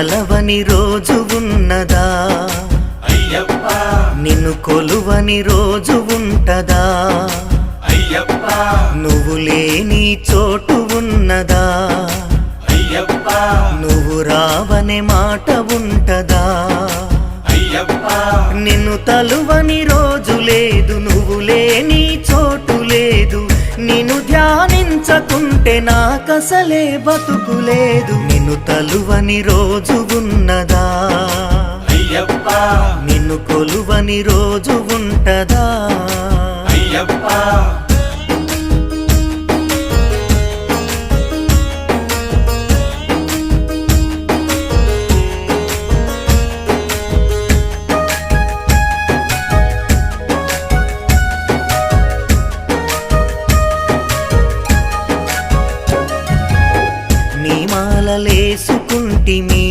తలవని రోజు ఉన్నదా? అయ్యప్ప. నిన్ను కొలువని రోజు ఉంటదా? అయ్యప్ప. నువ్వు లేని చోటు ఉన్నదా? అయ్యప్ప. నువ్వు రావనే మాట ఉంటదా? అయ్యప్ప. నిన్ను తలువని రోజు లేదు నువ్వు లేని చోటు లేదు. నిన్ను ధ్యానించకుంటే నాకసలే బతుకు లేదు. నిన్ను తలువని రోజు ఉన్నదా? అయ్యప్ప. నిన్ను కొలువని రోజు ఉంటదా? అయ్యప్ప. మాలలేసుకుంటిమి